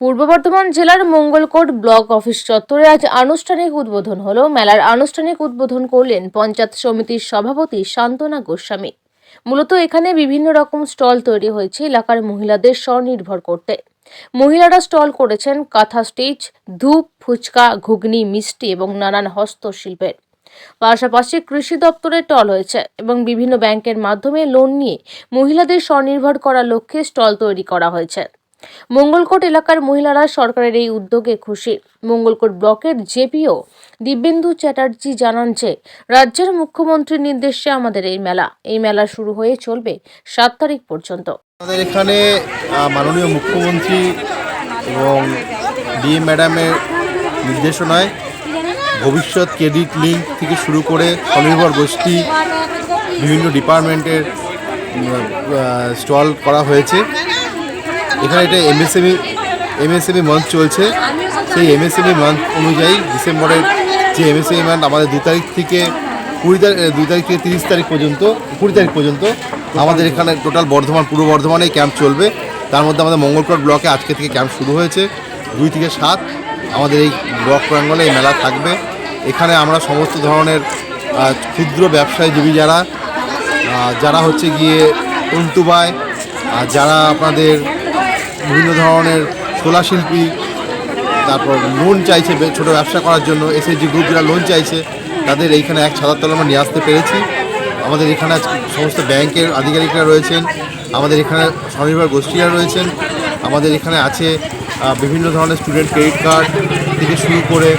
পূর্ব বর্ধমান জেলার Mangalkot block office চত্বরে আজ আনুষ্ঠানিক উদ্বোধন হল। মেলার আনুষ্ঠানিক উদ্বোধন করলেন পঞ্চায়েত সমিতির সভাপতি শান্তনা গোস্বামী। মূলত এখানে বিভিন্ন রকম স্টল তৈরি হয়েছে এলাকার মহিলাদের স্বনির্ভর করতে। মহিলারা স্টল করেছেন কাঁথা স্টিচ, ধূপ, ফুচকা, ঘুগনি, মিষ্টি এবং নানান হস্তশিল্পের। পাশাপাশি কৃষি দপ্তরের টল হয়েছে এবং বিভিন্ন ব্যাংকের মাধ্যমে লোন নিয়ে মহিলাদের স্বনির্ভর করার লক্ষ্যে স্টল তৈরি করা হয়েছে। মঙ্গলকোট এলাকার মহিলারা সরকারের এই উদ্যোগে খুশি। মঙ্গলকোট ব্লকের জেপিও দিব্যেন্দু চ্যাটার্জি জানান যে, রাজ্যের মুখ্যমন্ত্রীর নির্দেশে আমাদের এই মেলা। এই মেলা শুরু হয়ে চলবে সাত তারিখ পর্যন্ত। আমাদের এখানে মাননীয় মুখ্যমন্ত্রী এবং ডিএম ম্যাডামের নির্দেশনায় ভবিষ্যৎ ক্রেডিট লিঙ্ক থেকে শুরু করে স্বনির্ভর গোষ্ঠী, বিভিন্ন ডিপার্টমেন্টের স্টল করা হয়েছে। এখানে এটা এমএসএমই এমএসএমই মান্থ চলছে। সেই এমএসএমই মান্থ অনুযায়ী ডিসেম্বরের যে এমএসএমই মান্থ আমাদের দু তারিখ থেকে কুড়ি তারিখ দুই তারিখ থেকে তিরিশ তারিখ পর্যন্ত, কুড়ি তারিখ পর্যন্ত আমাদের এখানে টোটাল বর্ধমান, পূর্ব বর্ধমানে ক্যাম্প চলবে। তার মধ্যে আমাদের মঙ্গলকোট ব্লকে আজকে থেকে ক্যাম্প শুরু হয়েছে। দুই থেকে সাত আমাদের এই ব্লক প্রাঙ্গণে এই মেলা থাকবে। এখানে আমরা সমস্ত ধরনের ক্ষুদ্র ব্যবসায়ীজীবী যারা যারা হচ্ছে গিয়ে তন্তুবায় আর যারা আপনাদের বিভিন্ন ধরনের শোলা শিল্পী, তারপর লোন চাইছে ছোট ব্যবসা করার জন্য এসএসজি গ্রুপ যারা লোন চাইছে, তাদের এইখানে এক ছাতার তলে আমরা নিয়ে আসতে পেরেছি। আমাদের এখানে সমস্ত ব্যাংকের আধিকারিকরা রয়েছেন, আমাদের এখানে স্বনির্ভর গোষ্ঠীরা রয়েছেন, আমাদের এখানে আছে বিভিন্ন ধরনের স্টুডেন্ট ক্রেডিট কার্ড থেকে শুরু করে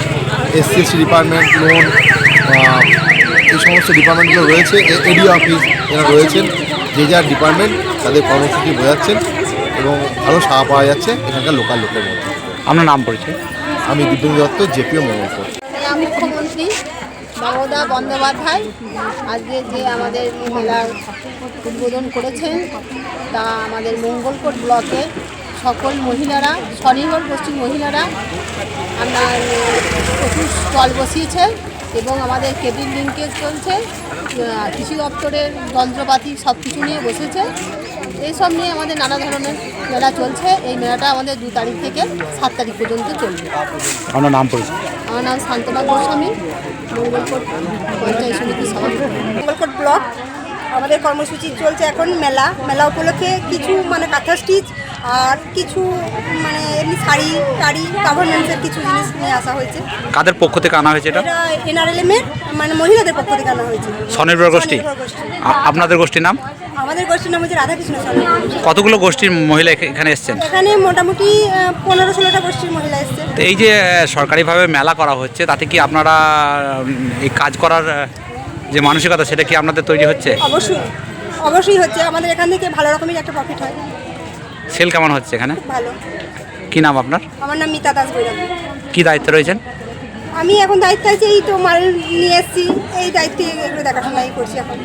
এসসি ডিপার্টমেন্ট লোন এই সমস্ত ডিপার্টমেন্টগুলো রয়েছে এডি অফিস এরা রয়েছেন, যে যার ডিপার্টমেন্ট তাদের কর্মসূচি বোঝাচ্ছেন। এবং ভালো সাড়া পাওয়া যাচ্ছে এখানকার লোকাল লোকের মধ্যে। আপনার নাম পরিচয়? আমি দিব্যেন্দু দত্ত জেপিও মঙ্গলপুর। জেলা মুখ্যমন্ত্রী মমতা বন্দ্যোপাধ্যায়। আজকে যে আমাদের মেলার উদ্বোধন করেছেন তা আমাদের মঙ্গলকোট ব্লকে সকল মহিলারা স্বনির্ভর গোষ্ঠীর মহিলারা আপনার প্রচুর স্টল বসিয়েছে এবং আমাদের কেবিল লিঙ্কেজ চলছে কৃষি দপ্তরের যন্ত্রপাতি সব কিছু নিয়ে বসেছে। এইসব নিয়ে আমাদের নানা ধরনের মেলা চলছে। এই মেলাটা আমাদের দু তারিখ থেকে সাত তারিখ পর্যন্ত চলবে। আমার নাম পরিচয়। আমার নাম শান্তনা গোস্বামী মঙ্গলকোট পঞ্চায়েত সমিতির সভাপতি। মঙ্গলকোট ব্লক আমাদের কর্মসূচি চলছে এখন মেলা। মেলা উপলক্ষে কিছু মানে কাঁথা স্টিচ আর কিছু মানে এমনি শাড়ি টাড়ি গভর্নেন্সের কিছু জিনিস নিয়ে আসা হয়েছে। কাদের পক্ষ থেকে আনা হয়েছে এটা? এটা এনআরএলএম এর মানে মহিলাদের পক্ষ থেকে আনা হয়েছে। স্বনির্ভর গোষ্ঠী স্বনির্ভর গোষ্ঠী। আ- আপনাদের গোষ্ঠীর নাম? আমাদের গোষ্ঠীর নাম হচ্ছে রাধাকৃষ্ণ স্বনির্ভর গোষ্ঠী। কতগুলো গোষ্ঠীর মহিলা এখা- এখানে এসছেন? এখানে মোটামুটি আহ, পনেরো ষোলোটা গোষ্ঠীর মহিলা এসছে। তো এই যে আহ, সরকারিভাবে মেলা করা হচ্ছে তাতে কি আপনারা উম, এই কাজ করার আহ, যে মানসিকতা সেটা কি আপনাদের তৈরি হচ্ছে? অবশ্যই। অবশ্যই হচ্ছে। আমাদের এখান থেকে ভালো রকমের একটা প্রফিট হয়। সেল কেমন হচ্ছে এখানে? ভালো। কি নাম আপনার? আমার নাম মিতা দাস বৈরাগী কি দায়িত্বে রয়েছেন? আমি এখন দায়িত্ব আছি এই তো মাল নিয়ে এসেছি এই দায়িত্বে এগুলো দেখাশোনাই করছি এখন।